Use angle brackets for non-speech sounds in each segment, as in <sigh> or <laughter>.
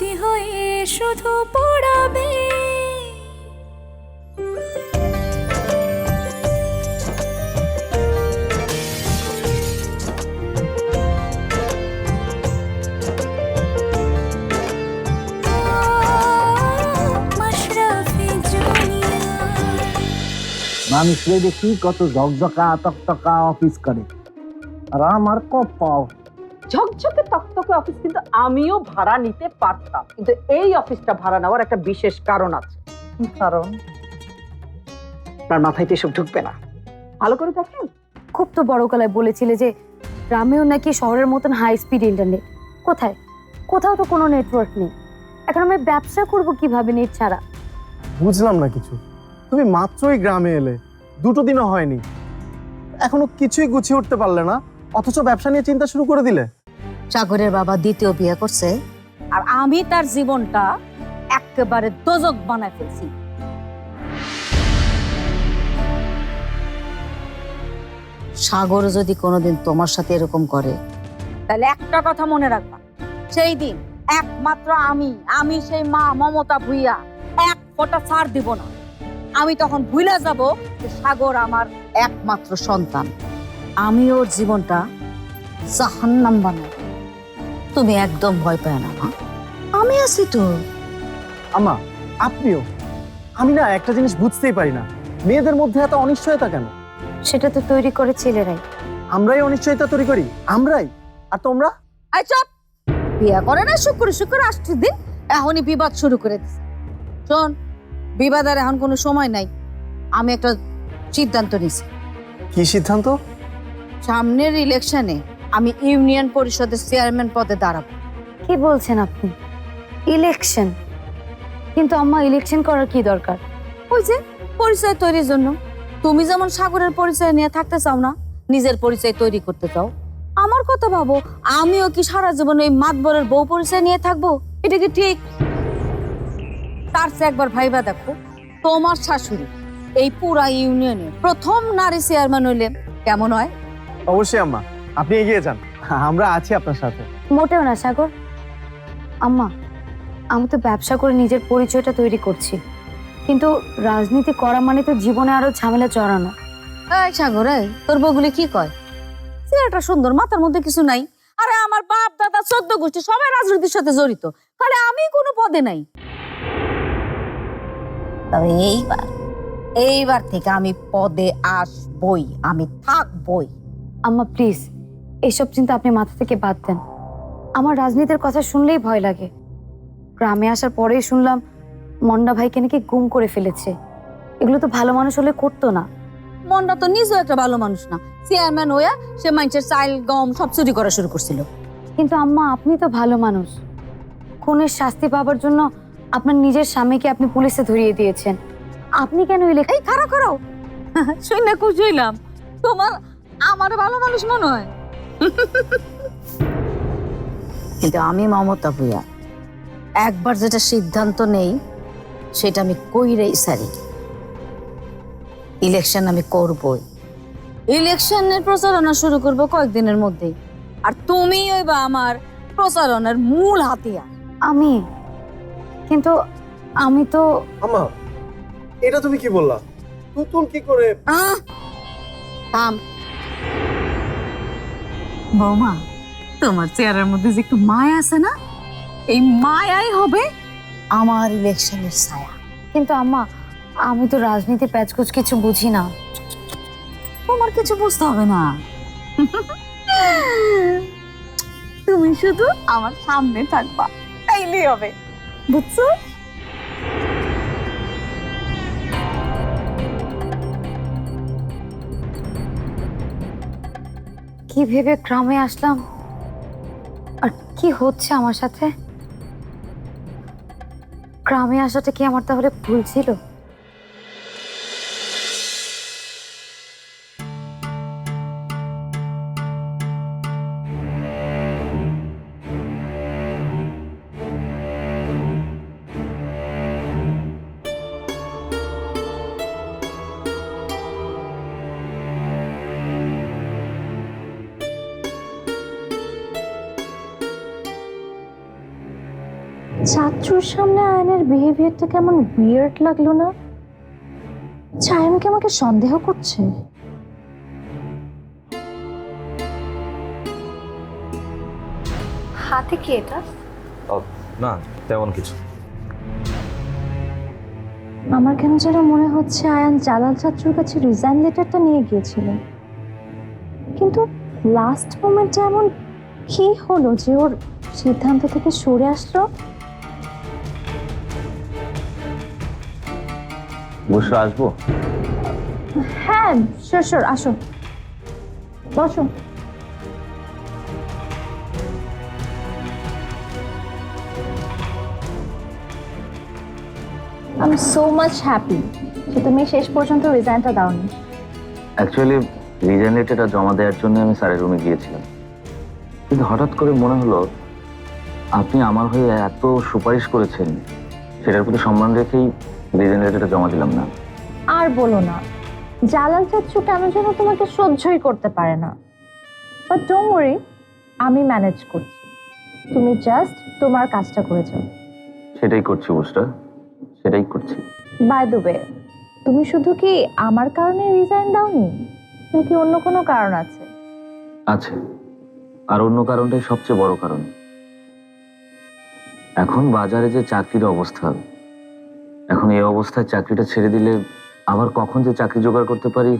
স্মৃতি হয়ে শুধু পড়াবে। মানুষরে দেখি কত ঝকঝকা তকতকা অফিস করে। আর আমার কপাল ঝকঝকে তকতকে অফিস কিন্তু আমিও ভাড়া নিতে পারতাম। কিন্তু এই অফিসটা ভাড়া নেওয়ার একটা বিশেষ কারণ আছে। কারণ? আপনার মাথায় তো এসব ঢুকবে না। ভালো করে দেখেন। খুব তো বড় গলায় বলেছিলে যে গ্রামেও নাকি শহরের মতন হাই স্পিড ইন্টারনেট কোথায়? কোথাও তো কোনো নেটওয়ার্ক নেই। এখন আমি ব্যবসা করব কীভাবে নেট ছাড়া? বুঝলাম না কিছু। তুমি মাত্রই গ্রামে এলে। দুটো দিনও হয়নি। এখনও কিছুই গুছিয়ে উঠতে পারলে না। অথচ ব্যবসা নিয়ে চিন্তা শুরু করে দিলে। সাগরের বাবা দ্বিতীয় বিয়ে করছে। আর আমি তার জীবনটা একেবারে দোজক বানায় ফেলছি। সাগর যদি কোনোদিন তোমার সাথে এরকম করে, তাহলে একটা কথা মনে রাখবা। সেই দিন একমাত্র আমি আমি সেই মা মমতা ভুইয়া এক ফোঁটা ছাড় দিব না। আমি তখন ভুলে যাব যে সাগর আমার একমাত্র সন্তান। আমি ওর জীবনটা জাহান্নাম বানাবো। তুমি একদম ভয় পায় না মা। আমি আছি তো। আমা আপনিও? আমি না একটা জিনিস বুঝতেই পারি না। মেয়েদের মধ্যে এত অনিশ্চয়তা কেন? সেটা তো তৈরি করে ছেলেরাই। আমরাই অনিশ্চয়তা তৈরি করি? আমরাই? আর তোমরা? আই চপ! বিয়া করে না শুক্র শুক্র আসছে দিন এখনই বিবাদ শুরু করে দিছে। শোন বিবাদ আর এখন কোনো সময় নাই। আমি একটা সিদ্ধান্ত নিছি। কি সিদ্ধান্ত? সামনের ইলেকশনে আমি ইউনিয়ন পরিষদের চেয়ারম্যান পদে দাঁড়াবো। কি বলছেন আপনি? ইলেকশন? কিন্তু আম্মা ইলেকশন করার কি দরকার? ওই যে পরিচয় তৈরির জন্য। তুমি যেমন সাগরের পরিচয় নিয়ে থাকতে চাও না নিজের পরিচয় তৈরি করতে চাও। আমার কথা ভাবো আমিও কি সারা জীবন এই মাতবরের বউ পরিচয় নিয়ে থাকব? এটা কি ঠিক? তার চেয়ে একবার ভাইবা দেখো তোমার শাশুড়ি এই পুরা ইউনিয়নে প্রথম নারী চেয়ারম্যান হইলে কেমন হয়? অবশ্যই আম্মা। আপনি এগিয়ে যান। আমরা আছি আপনার সাথে। মোটেও না সাগর। আম্মা আমি তো ব্যবসা করে নিজের পরিচয়টা তৈরি করছি। কিন্তু রাজনীতি করা মানে তো জীবনে আরও ঝামেলা চড়ানো। এই সাগর এই তোর বউগুলি কি কয়? চেহারাটা সুন্দর মাথার মধ্যে কিছু নাই। আরে আমার বাপ দাদা চোদ্দ গোষ্ঠী সবাই রাজনীতির সাথে জড়িত। তাহলে আমি কোনো পদে নাই। তবে এইবার এইবার থেকে আমি পদে আসবই আমি থাকবই। আম্মা প্লিজ এইসব চিন্তা আপনি মাথা থেকে বাদ দেন। আমার রাজনীতির কথা শুনলেই ভয় লাগে। গ্রামে আসার পরেই শুনলাম মন্ডা ভাইকে নাকি গুম করে ফেলেছে। এগুলো তো ভালো মানুষ হলে করতো না। মন্ডা তো নিজেও একটা ভালো মানুষ না। চেয়ারম্যান হইয়া সে মানুষের চাইল গম সব চুরি করা শুরু করছিল। কিন্তু আম্মা আপনি তো ভালো মানুষ। খুনের শাস্তি পাবার জন্য আপনার নিজের স্বামীকে আপনি পুলিশে ধরিয়ে দিয়েছেন। আপনি কেন ইলেকশন এই খারাপ খারাপ <laughs> শুই না খুশি হইলাম তোমার আমার ভালো মানুষ মনে হয়। কিন্তু আমি মমতা ভুয়া একবার যেটা সিদ্ধান্ত নেই সেটা আমি কইরেই সারি ইলেকশন আমি করবই। ইলেকশনের প্রচারণা শুরু করব কয়েকদিনের মধ্যেই। আর তুমি বা আমার প্রচারণার মূল হাতিয়ার। আমি? কিন্তু আমি তো আম্মা এটা তুমি কি বললা? তুতুল কি করে আহ! থাম। বৌমা, তোমার চেহারার মধ্যে যে একটু মায়া আছে না, এই মায়াই হবে আমার ইলেকশনের ছায়া। কিন্তু আম্মা, আমি তো রাজনীতি প্যাচকুচ কিছু বুঝি না। তোমার কিছু বুঝতে হবে না। তুমি শুধু আমার সামনে থাকবা, তাইলেই হবে। বুঝছ? কি ভেবে গ্রামে আসলাম? আর কি হচ্ছে আমার সাথে? গ্রামে আসাটা কি আমার তাহলে ভুল ছিল? চাচুর সামনে আয়নের বিহেভিয়ারটা কেমন উইয়ার্ড লাগল না? আয়ন কি আমাকে সন্দেহ করছে? হাতে কি এটা? না তেমন কিছু। আমার কেন যেন মনে হচ্ছে আয়ান জালাল চাচুর কাছে রিজাইন লেটারটা নিয়ে গিয়েছিল। কিন্তু লাস্ট মোমেন্টে এমন কি হলো যে ওর সিদ্ধান্ত থেকে সরে আসলো? বসে আসব। হ্যাঁ শিওর শিওর আসো। বসো। I am so much happy যে তুমি শেষ পর্যন্ত রিজাইনটা দাওনি। অ্যাকচুয়ালি রিজাইন লেটারটা জমা দেওয়ার জন্য আমি স্যারের রুমে গিয়েছিলাম। কিন্তু হঠাৎ করে মনে হলো আপনি আমার হয়ে এত সুপারিশ করেছেন সেটার প্রতি সম্মান রেখেই রিজাইন লেটারটা জমা দিলাম না। আর বলো না জালাল চাচ্ছু কেন যেন তোমাকে সহ্যই করতে পারে না। বাট ডোন্ট ওয়ারি আমি ম্যানেজ করছি। তুমি জাস্ট তোমার কাজটা করে যাও। সেটাই করছি সেটাই করছি। বাই দ্য ওয়ে তুমি শুধু কি আমার কারণে রিজাইন দাওনি নাকি অন্য কোনো কারণ আছে? আছে। আর অন্য কারণটাই সবচেয়ে বড় কারণ। এখন বাজারে যে চাকরির অবস্থা এখন এই অবস্থায় চাকরিটা ছেড়ে দিলে আবার কখন যে চাকরি জোগাড় করতে পারি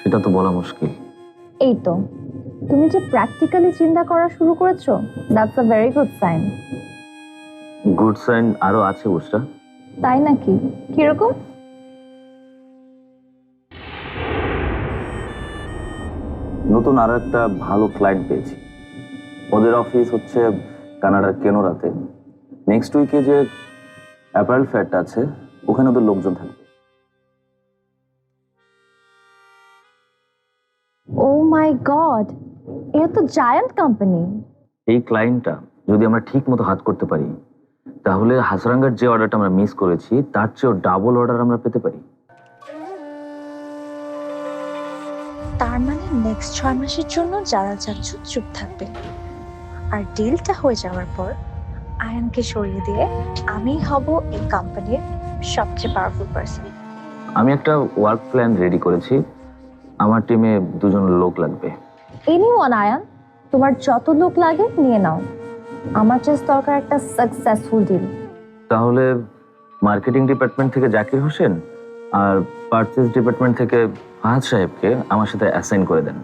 সেটা তো বলা মুশকিল। এই তো। তুমি যে প্র্যাকটিক্যালি চিন্তা করা শুরু করেছ that's a very good sign good sign আরও আছে বুসটা তাই নাকি? কীরকম? নতুন আর একটা ভালো ক্লায়েন্ট পেয়েছি। ওদের অফিস হচ্ছে কানাডার কেনোরাতে। নেক্সট উইকে যে অ্যাপারেল ফ্যাটটা আছে ওখানে ওদের লোকজন থাকবে। ও মাই গড এটা তো জায়ান্ট কোম্পানি। এই ক্লায়েন্টটা যদি আমরা ঠিক মতো হাত করতে পারি তাহলে হাসরাঙ্গার যে অর্ডারটা আমরা মিস করেছি তার চেয়েও ডাবল অর্ডার আমরা পেতে পারি। তার মানে নেক্সট ছয় মাসের জন্য যারা চাচ্ছু চুপ থাকবে। আর ডিলটা হয়ে যাওয়ার পর আয়ানকে সরিয়ে দিয়ে আমি হব এই কোম্পানির সবচেয়ে পাওয়ারফুল পার্সন আমি একটা ওয়ার্ক প্ল্যান রেডি করেছি। আমার টিমে দুজন লোক লাগবে। এনিওয়ান আয়ান? তোমার যত লোক লাগে নিয়ে নাও। আমার জাস্ট দরকার একটা সাকসেসফুল ডিল তাহলে মার্কেটিং ডিপার্টমেন্ট থেকে জাকির হোসেন আর পারচেজ ডিপার্টমেন্ট থেকে ফাহাদ সাহেবকে আমার সাথে অ্যাসাইন করে দেন।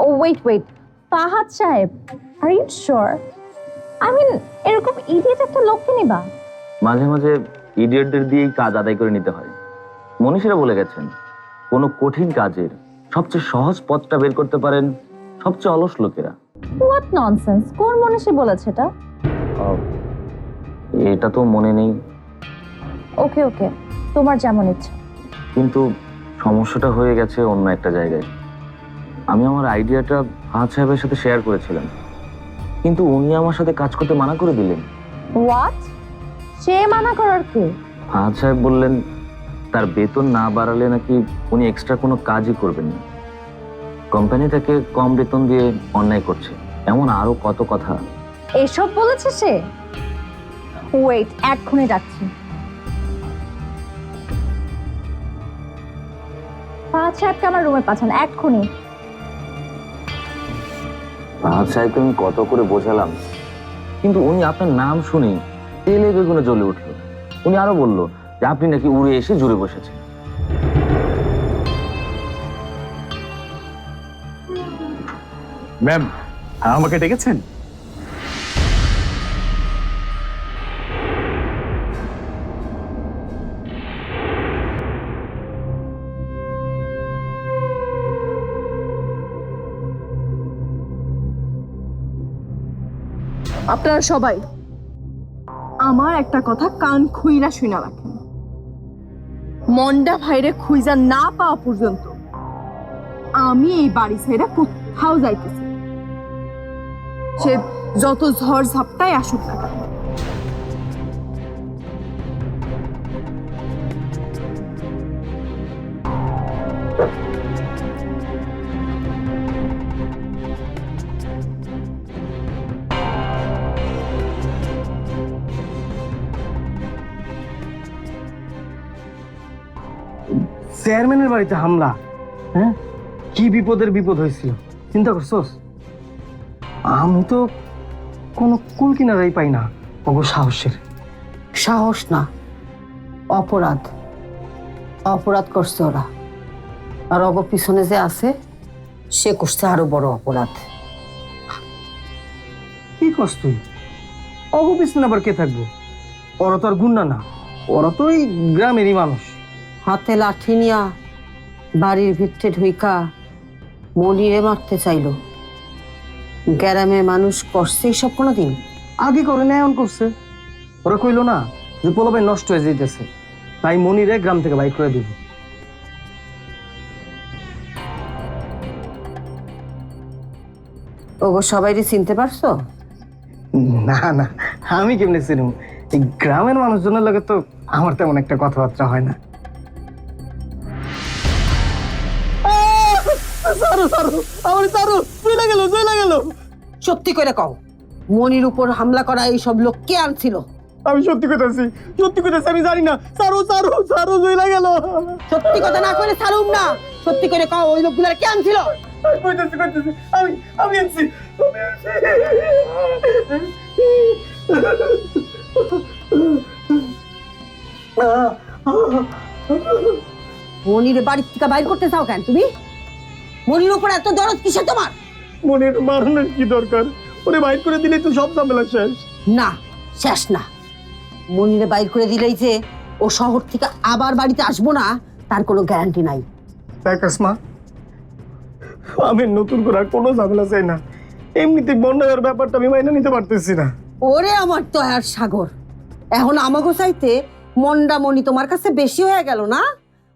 ও ওয়েট ওয়েট ফাহাদ সাহেব are you sure I mean এরকম ইডিয়েট একটা লোককে নিবা। মাঝে মাঝে ইডিয়টদের দিয়েই কাজ আদায় করে নিতে হয়। মনীষীরা বলে গেছেন কোনো কঠিন কাজের সবচেয়ে সহজ পথটা বের করতে পারেন সবচেয়ে অলস লোকেরা। হোয়াট ননসেন্স কোন মনীষী বলেছে এটা? এটা তো মনে নেই। ওকে ওকে তোমার যেমন ইচ্ছা। কিন্তু সমস্যাটা হয়ে গেছে অন্য একটা জায়গায়। আমি আমার আইডিয়াটা ফাহাদ সাহেবের সাথে শেয়ার করেছিলাম। কিন্তু উনি আমার সাথে কাজ করতে মানা করে দিলেন। হোয়াট সে মানা করার কে? ফাহাদ সাহেব বললেন তার বেতন না বাড়ালে নাকি উনি এক্সট্রা কোনো কাজই করবেন না। কোম্পানি তাকে কম বেতন দিয়ে অন্যায় করছে। এমন আরও কত কথা। এসব বলেছে সে? ওয়েট এক্ষুনি ডাকছি ফাহাদ সাহেবকে আমার রুমে পাঠান এক্ষুনি। ফাহাদ সাহেবকে আমি কত করে বোঝালাম। কিন্তু উনি আপনার নাম শুনে তেলে বেগুনে জ্বলে উঠল। উনি আরও বলল, যে আপনি নাকি উড়ে এসে জুড়ে বসেছেন। ম্যাম, আমাকে ডেকেছেন? আপনারা সবাই। আমার একটা কথা কান খুইরা শুনা রাখেন। মন্ডা ভাইরে খুইজা না পাওয়া পর্যন্ত আমি এই বাড়ি ছেড়ে কোথাও যাইতেছি। সে যত ঝড় ঝাপটাই আসুক না কেন। চেয়ারম্যানের বাড়িতে হামলা হ্যাঁ? কি বিপদের বিপদ হয়েছিল? চিন্তা করছোস? আমি তো কোনো কুল কিনারাই পাই না অগো সাহসের। সাহস না অপরাধ। অপরাধ করছে ওরা। আর অগ পিছনে যে আছে সে করছে আরও বড় অপরাধ। কি করছ তুই? অগো পিছনে আবার কে থাকব? ওরা তো আর গুন্ডা না। ওরা তো এই গ্রামেরই মানুষ। হাতে লাঠি নিয়া বাড়ির ভিতরে ঢুইকা মনিরে মারতে চাইলো। গ্রামে মানুষ করছে এইসব কোনোদিন? আগে করে না এমন করছে। ওরা কইলো না যে পোলাপাই নষ্ট হয়ে যেতেছে তাই মনিরে গ্রাম থেকে বাইক করে দিব ওগো সবাইরে চিনতে পারছ? না না আমি কেমনে চিনুম? এই গ্রামের মানুষজনের লগে তো আমার তেমন একটা কথাবার্তা হয় না। সারু সারু আমার সারু চলে গেল চলে গেল। সত্যি করে কও মনির উপর হামলা করা এইসব লোক কে আনছিল? আমি সত্যি কথাছি সত্যি কথাছি আমি জানি না। সারু সারু সারু চলে গেল। সত্যি কথা না করে ছাড়ুম না। সত্যি করে কও ওই লোকগুলার কে আনছিল? কইতেছি কইতেছি আমি আমি আনছি। মনির বাড়ির থেকে বাইর করতে চাও কেন তুমি? মনির উপর এত দরদ কিসে তোমার? মনের মারানোর কি দরকার? ওরে বাইক করে দিলে তো সব ঝামেলা শেষ। না শেষ না। মনিরে বাইর করে দিলেই যে ও শহর থেকে আবার বাড়িতে আসব না তার কোনো গ্যারান্টি নাই। দেখ আসমা আমি নতুন করে আর কোনো ঝামেলা চাই না। এমনিতে বন্যার ব্যাপারটা আমি মাইনা নিতে পারতেছি না। ওরে আমার দয়ার সাগর এখন আমাগো চাইতে মন্ডা মনি তোমার কাছে বেশি হয়ে গেল না?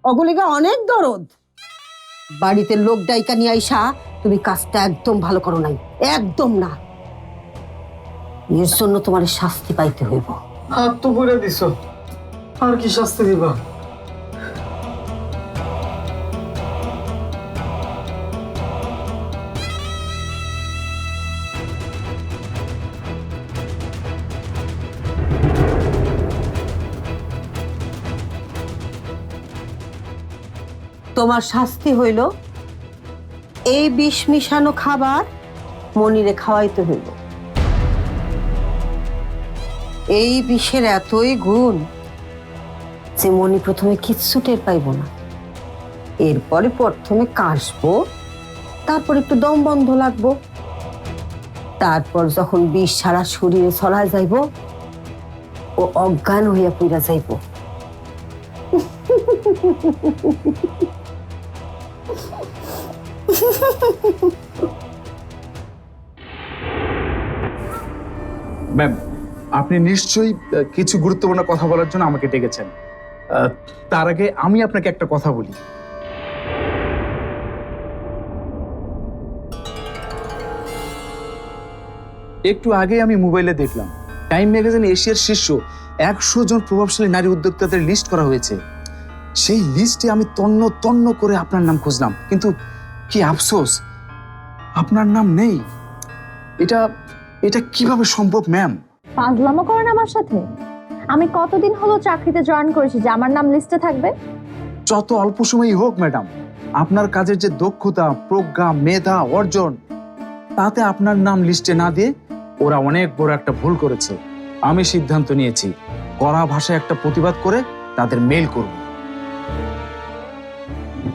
অগলিগা অনেক দরদ। বাড়িতে লোক ডাইকা নিয়ে আইসা, তুমি কাজটা একদম ভালো করো নাই। একদম না। এর জন্য তোমার শাস্তি পাইতে হইব। হাত তো বলে দিছ। আর কি শাস্তি দিবা? তোমার শাস্তি হইল। এই বিষ মিশানো খাবার মনিরে খাওয়াইতে হইল। এই বিষের এতই গুণ যে মনি প্রথমে কিচ্ছু টের পাইব না। এরপরে প্রথমে কাশবো, তারপর একটু দম বন্ধ লাগবো। তারপর যখন বিষ সারা শরীরে ছড়ায় যাইব, ও অজ্ঞান হইয়া পইরা যাইব। ম্যাম আপনি নিশ্চয়ই কিছু গুরুত্বপূর্ণ কথা বলার জন্য আমাকে ডেকেছেন। তার আগে আমি আপনাকে একটা কথা বলি। একটু আগে আমি মোবাইলে দেখলাম, টাইম ম্যাগাজিন এশিয়ার শীর্ষ একশো জন প্রভাবশালী নারী উদ্যোক্তাদের লিস্ট করা হয়েছে। সেই লিস্টে আমি তন্ন তন্ন করে আপনার নাম খুঁজলাম, কিন্তু কি আফসোস? আপনার নাম নেই? এটা এটা কীভাবে সম্ভব ম্যাম পাগলামো করেন আমার সাথে। আমি কতদিন হলো চাকরিতে জয়েন করেছি যে আমার নাম লিস্টে থাকবে? যত অল্প সময়ই হোক ম্যাডাম আপনার কাজের যে দক্ষতা প্রজ্ঞা মেধা অর্জন তাতে আপনার নাম লিস্টে না দিয়ে ওরা অনেক বড় একটা ভুল করেছে। আমি সিদ্ধান্ত নিয়েছি কড়া ভাষায় একটা প্রতিবাদ করে তাদের মেল করব।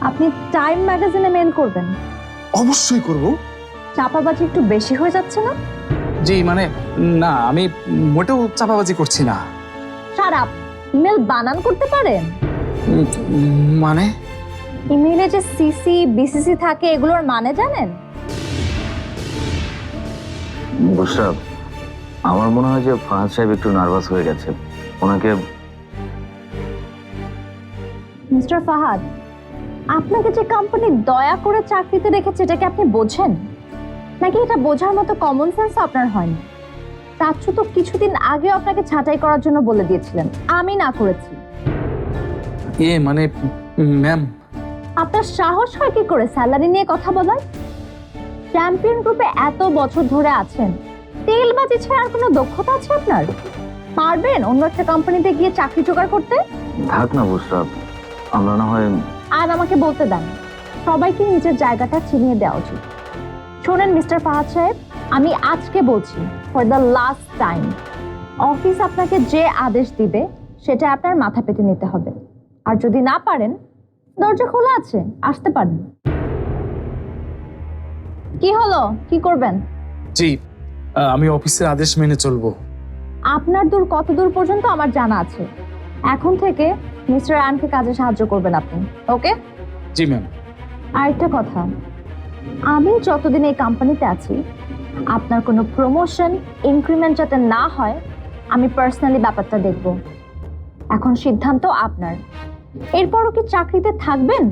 আপনি টাইম ম্যাগাজিনে মেল করবেন। অবশ্যই করব। চাপাবাজি একটু বেশি হয়ে যাচ্ছে না? জি মানে না আমি মোটেও চাপাবাজি করছি না। সারাপ ইমেল বানান করতে পারেন? মানে? ইমেইলে যে সিসি বিসিসি থাকে এগুলোর মানে জানেন? বুসরা আমার মনে হয় যে ফাহাদ সাহেব একটু নার্ভাস হয়ে গেছে। ওনাকে মিস্টার ফাহাদ আপনাকে যে কোম্পানি দয়া করে চাকরিতে রেখেছে এটাকে আপনি বোঝেন? নাকি এটা বোঝার মতো কমন সেন্স আপনার হয়নি? চাচ্ছু তো কিছুদিন আগে আপনাকে ছাঁটাই করার জন্য বলে দিয়েছিলেন। আমি না করেছি। এ মানে ম্যাম আপনার সাহস হয় কি করে স্যালারি নিয়ে কথা বলার? চ্যাম্পিয়ন গ্রুপে এত বছর ধরে আছেন। তেলবাজি ছাড়া আর কোনো দক্ষতা আছে আপনার? পারবেন অন্য একটা কোম্পানিতে গিয়ে চাকরি জোগাড় করতে? থাক না বুসরা আমরা না হয় আর আমাকে বলতে দেন। সবাইকে নিজের জায়গাটা চিনিয়ে দেওয়া উচিত। শোনেন মিস্টার ফাহাদ সাহেব আমি আজকে বলছি for the last time office আপনাকে যে আদেশ দিবে সেটা আপনার মাথা পেতে নিতে হবে। আর যদি না পারেন দরজা খোলা আছে আসতে পারেন। কি হলো? কি করবেন? জি আমি অফিসের আদেশ মেনে চলবো। আপনার দূর কত দূর পর্যন্ত আমার জানা আছে। এখন থেকে মিস্টার আনকে কাজে সাহায্য করবেন আপনি ওকে? জি ম্যাম। আরেকটা কথা আমি যতদিন এই কোম্পানিতে আছি আপনার কোনো প্রমোশন ইনক্রিমেন্ট যাতে না হয় আমি পার্সোনালি ব্যাপারটা দেখব। এখন সিদ্ধান্ত আপনার। এরপরও কি চাকরিতে থাকবেন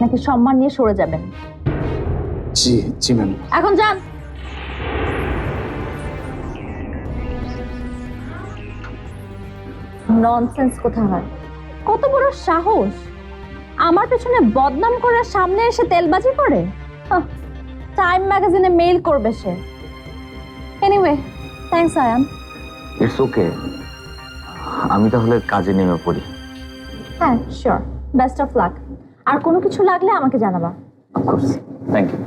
নাকি সম্মান নিয়ে সরে যাবেন? জি জি ম্যাম। এখন যান। ননসেন্স কোথা হয়? কত বড় সাহস। আমার পেছনে বদনাম করার সামনে এসে তেলবাজি করে? টাইম ম্যাগাজিনে মেইল করবে সে। Anyway thanks Ayaan it's okay আমি তাহলে কাজে নেমে পড়ি। হ্যাঁ শিওর বেস্ট অফ লাক আর কোনো কিছু লাগলে আমাকে জানাবা। অফকোর্স থ্যাংক ইউ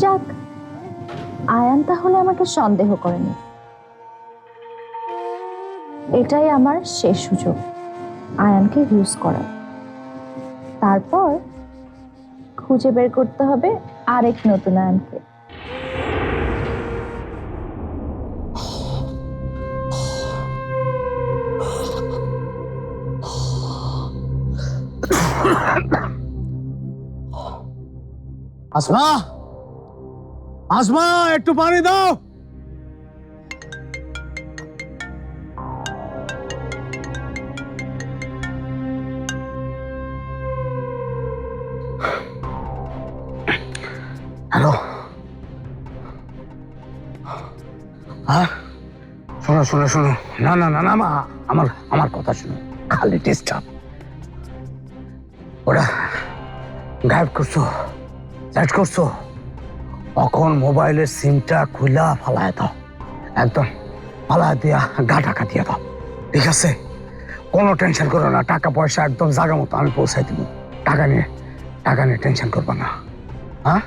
যাক আয়ান তাহলে আমাকে সন্দেহ করেনি। এটাই আমার শেষ সুযোগ, আয়ানকে ইউজ করার। তারপর খুঁজে বের করতে হবে আরেক নতুন আয়ানকে। আসমা! আসমা, একটু পানি দাও। হ্যালো হ্যাঁ? শোনো শোনো শোনো। না না না না, মা, আমার আমার কথা শোনো। খালি ডিস্টার্ব ওরা গায়েব করছ সেট করছ। তখন মোবাইলের সিমটা খুলা ফালায় দাও। একদম ফালায় দিয়া গা টাকা দিয়ে দাও। ঠিক আছে? কোনো টেনশন করো না, টাকা পয়সা একদম জায়গা মতো আমি পৌঁছাই দিব। টাকা নিয়ে টাকা নিয়ে টেনশন করব না। হ্যাঁ?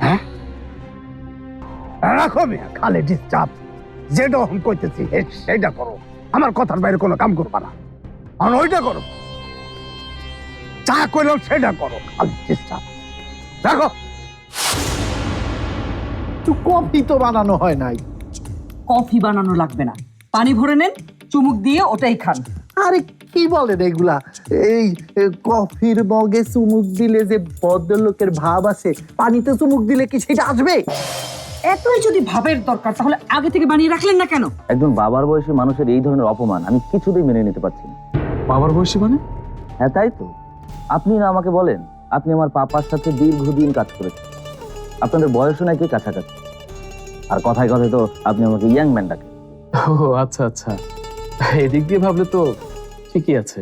হ্যাঁ? রাখো মিয়া, খালি ডিস্টার্ব। যেটা আমি কইতেছি এ- সেইটা করো। আমার কথার বাইরে কোনো কাম করবা না। আর ওইটা করো। যা কইলাম সেটা করো, খালি ডিস্টার্ব। রাখো। একটু কফি তো বানানো হয় নাই। কফি বানানো লাগবে না। পানি ভরে নেন চুমুক দিয়ে ওটাই খান। আরে কি বলেন এগুলা? এই এ, কফির মগে চুমুক দিলে যে ভদ্রলোকের ভাব আছে পানিতে চুমুক দিলে কি সেটা আসবে? এতই যদি ভাবের দরকার তাহলে আগে থেকে বানিয়ে রাখলেন না কেন? একজন বাবার বয়সী মানুষের এই ধরনের অপমান আমি কিছুতেই মেনে নিতে পারছি না। বাবার বয়সী মানে? হ্যাঁ তাই তো। আপনি না আমাকে বলেন আপনি আমার পাপার সাথে দীর্ঘদিন কাজ করেছেন। আপনাদের বয়সও নাকি কাছাকাছি। আর কথায় কথায় তো আপনি আমাকে ইয়াং ম্যান ডাকেন। ও আচ্ছা আচ্ছা। এদিক দিয়ে ভাবলে তো ঠিকই আছে।